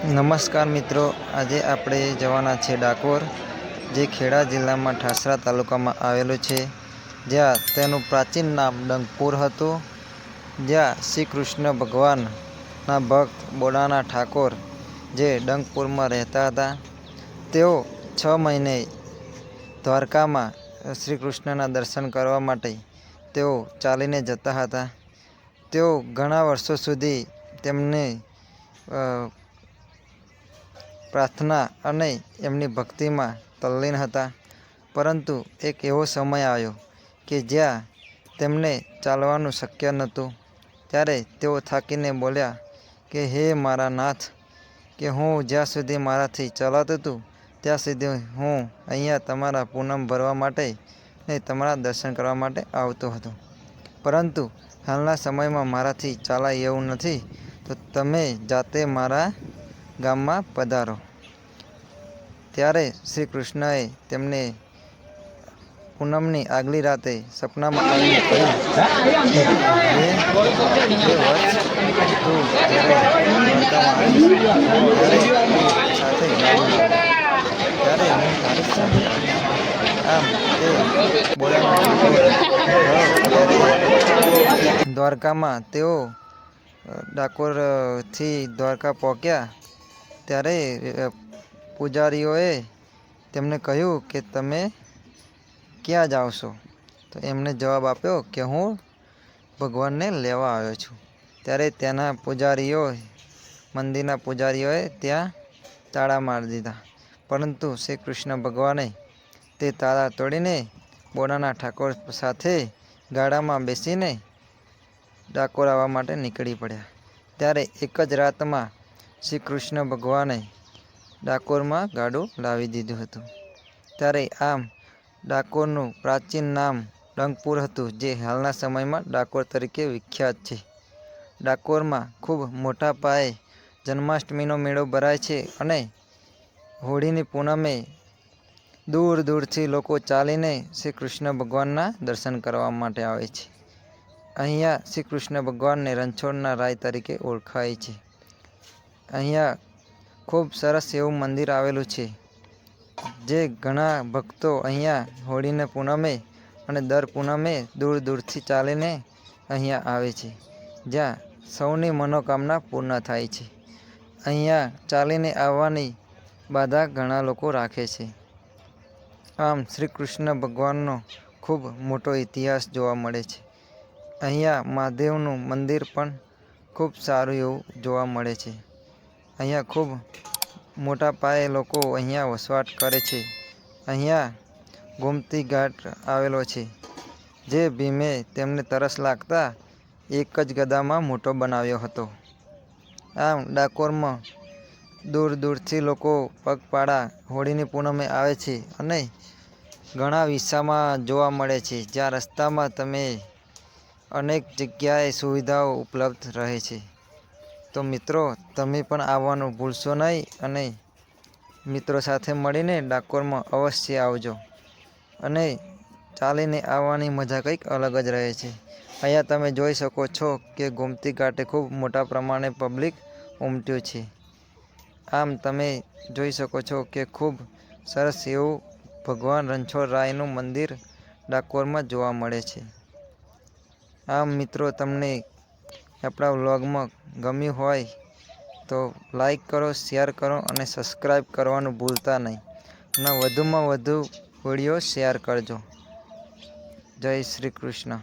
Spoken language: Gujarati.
નમસ્કાર મિત્રો, આજે આપણે જવાના છે ડાકોર, જે ખેડા જિલ્લામાં ઠાસરા તાલુકામાં આવેલું છે. જ્યાં તેનું પ્રાચીન નામ ડંગપુર હતું. જ્યાં શ્રી કૃષ્ણ ભગવાનના ભક્ત બોડાના ઠાકોર જે ડંગપુરમાં રહેતા હતા. તેઓ છ મહિને દ્વારકામાં શ્રી કૃષ્ણના દર્શન કરવા માટે તેઓ ચાલીને જતા હતા. તેઓ ઘણા વર્ષો સુધી તેમને પ્રાર્થના અને એમની ભક્તિમાં તલ્લીન હતા. પરંતુ એક એવો સમય આવ્યો કે જ્યાં તેમને ચાલવાનું શક્ય નહોતું. ત્યારે તેઓ થાકીને બોલ્યા કે, હે મારા નાથ, કે હું જ્યાં સુધી મારાથી ચલાતું હતું, ત્યાં સુધી હું અહીંયા તમારા પૂનમ ભરવા માટે ને તમારા દર્શન કરવા માટે આવતો હતો. પરંતુ હાલના સમયમાં મારાથી ચાલાય એવું નથી, તો તમે જાતે મારા ગામમાં પધારો. ત્યારે શ્રી કૃષ્ણએ તેમને પૂનમની આગલી રાતે સપનામાં આવીને ત્યારે સાથે ત્યારે આમ તે દ્વારકામાં તેઓ ડાકોરથી દ્વારકા પહોંચ્યા. ત્યારે પૂજારીઓએ તેમને કહ્યું કે તમે ક્યાં જાઓ છો? તો એમણે જવાબ આપ્યો કે હું ભગવાનને લેવા આવ્યો છું. ત્યારે ત્યાંના પૂજારીઓ, મંદિરના પૂજારીઓએ ત્યાં તાળા મારી દીધા. પરંતુ શ્રી કૃષ્ણ ભગવાને તે તાળા તોડીને બોડાના ઠાકોર સાથે ગાડામાં બેસીને ડાકોર આવવા માટે નીકળી પડ્યા. ત્યારે એક જ રાતમાં શ્રી કૃષ્ણ ભગવાને ડાકોરમાં ગાડું લાવી દીધું હતું. ત્યારે આમ ડાકોરનું પ્રાચીન નામ ડંગપુર હતું, જે હાલના સમયમાં ડાકોર તરીકે વિખ્યાત છે. ડાકોરમાં ખૂબ મોટા પાયે જન્માષ્ટમીનો મેળો ભરાય છે અને હોળીની પૂનમે દૂર દૂરથી લોકો ચાલીને શ્રી કૃષ્ણ ભગવાનના દર્શન કરવા માટે આવે છે. અહીંયા શ્રી કૃષ્ણ ભગવાનને રણછોડના રાય તરીકે ઓળખાય છે. અહીંયા ખૂબ સરસ એવું મંદિર આવેલું છે, જે ઘણા ભક્તો અહીંયા હોળીને પૂનમે અને દર પૂનમે દૂર દૂરથી ચાલીને અહીંયા આવે છે, જ્યાં સૌની મનોકામના પૂર્ણ થાય છે. અહીંયા ચાલીને આવવાની બાધા ઘણા લોકો રાખે છે. આમ શ્રી કૃષ્ણ ભગવાનનો ખૂબ મોટો ઇતિહાસ જોવા મળે છે. અહીંયા મહાદેવનું મંદિર પણ ખૂબ સારું એવું જોવા મળે છે. અહીંયા ખૂબ મોટા પાયે લોકો અહીંયા વસવાટ કરે છે. અહીંયા ગોમતી ઘાટ આવેલો છે. જે ભીમે તેમને તરસ લાગતા એક જ ગદામાં મોટો બનાવ્યો હતો. આમ ડાકોરમાં દૂર દૂરથી લોકો પગપાળા હોળીની પૂનમે આવે છે અને ઘણા વિસ્તારમાં જોવા મળે છે, જ્યાં રસ્તામાં તમે અનેક જગ્યાએ સુવિધાઓ ઉપલબ્ધ રહે છે. તો મિત્રો, તમે પણ આવવાનું ભૂલશો નહીં અને મિત્રો સાથે મળીને ડાકોરમાં અવશ્ય આવજો. અને ચાલીને આવવાની મજા કંઈક અલગ જ રહે છે. અહીંયા તમે જોઈ શકો છો કે ગોમતી ઘાટે ખૂબ મોટા પ્રમાણે પબ્લિક ઉમટ્યું છે. આમ તમે જોઈ શકો છો કે ખૂબ સરસ એવું ભગવાન રણછોડરાયનું મંદિર ડાકોરમાં જોવા મળે છે. આમ મિત્રો, તમને આપણા વ્લોગમાં ગમ્યું હોય તો લાઈક કરો, શેર કરો અને સબસ્ક્રાઈબ કરવાનું ભૂલતા નહીં. અને વધુમાં વધુ વીડિયો શેર કરજો. જય શ્રી કૃષ્ણ.